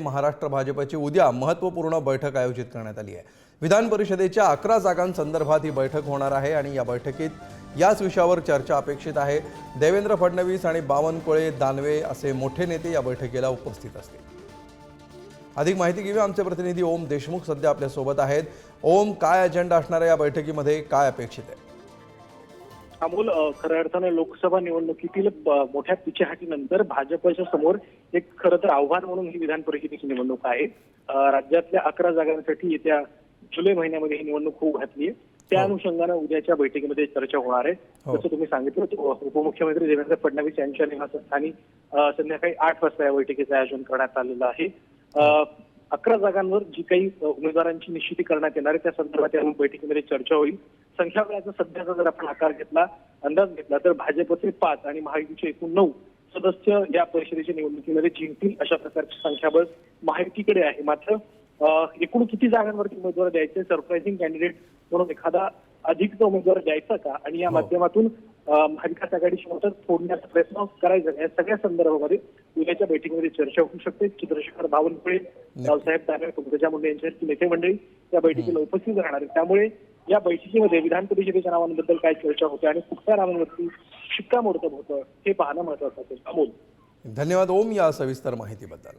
महाराष्ट्र भाजपची उद्या महत्त्वपूर्ण बैठक आयोजित करण्यात आली आहे. विधान परिषदेच्या अकरा जागांसंदर्भात ही बैठक होणार आहे आणि या बैठकीत याच विषयावर चर्चा अपेक्षित आहे. देवेंद्र फडणवीस आणि बावनकुळे दानवे असे मोठे नेते या बैठकीला उपस्थित असतील. अधिक माहिती घेऊया आमचे प्रतिनिधी ओम देशमुख सध्या आपल्यासोबत आहेत. ओम काय अजेंडा असणार आहे या बैठकीमध्ये? काय अपेक्षित आहे? अमोल खऱ्या अर्थानं लोकसभा निवडणुकीतील मोठ्या पिछेहाटीनंतर भाजपच्या समोर एक खरं तर आव्हान म्हणून ही विधान परिषदेची निवडणूक आहे राज्यातल्या अकरा जागांसाठी येत्या जुलै महिन्यामध्ये ही निवडणूक होऊ घातली आहे त्या हो. अनुषंगानं उद्याच्या बैठकीमध्ये चर्चा होणार आहे हो. जसं तुम्ही सांगितलं उपमुख्यमंत्री देवेंद्र फडणवीस यांच्या निवासस्थानी संध्याकाळी आठ वाजता या बैठकीचं आयोजन करण्यात आलेलं आहे अकरा जागांवर जी काही उमेदवारांची निश्चिती करण्यात येणार आहे त्या संदर्भात या बैठकीमध्ये चर्चा होईल. संख्याबळाचा सध्याचा जर आपण आकार घेतला अंदाज घेतला तर भाजपचे पाच आणि महायुतीचे एकूण नऊ सदस्य या परिषदेच्या निवडणुकीमध्ये जिंकतील अशा प्रकारची संख्याबळ महायुतीकडे आहे. मात्र एकूण किती जागांवरती उमेदवार द्यायचे सरप्राइझिंग कॅन्डिडेट म्हणून एखादा अधिकचा उमेदवार द्यायचा का? आणि या हो. माध्यमातून महाविकास आघाडीची मतं फोडण्याचा प्रयत्न करायचा? या सगळ्या संदर्भामध्ये उद्याच्या बैठकीमध्ये चर्चा होऊ शकते. चित्रशेखर बावनकुळे रावसाहेब दानवे पंकजा मुंडे यांच्यासारखी नेते मंडळी या बैठकीला उपस्थित राहणार आहेत. त्यामुळे या बैठकीमध्ये विधान परिषदेच्या नावांबद्दल काय चर्चा होते आणि कुठल्या नावांवरती शिक्कामोर्तब होतं हे पाहणं महत्वाचं असेल. अमोल. धन्यवाद. ओम या सविस्तर माहितीबद्दल.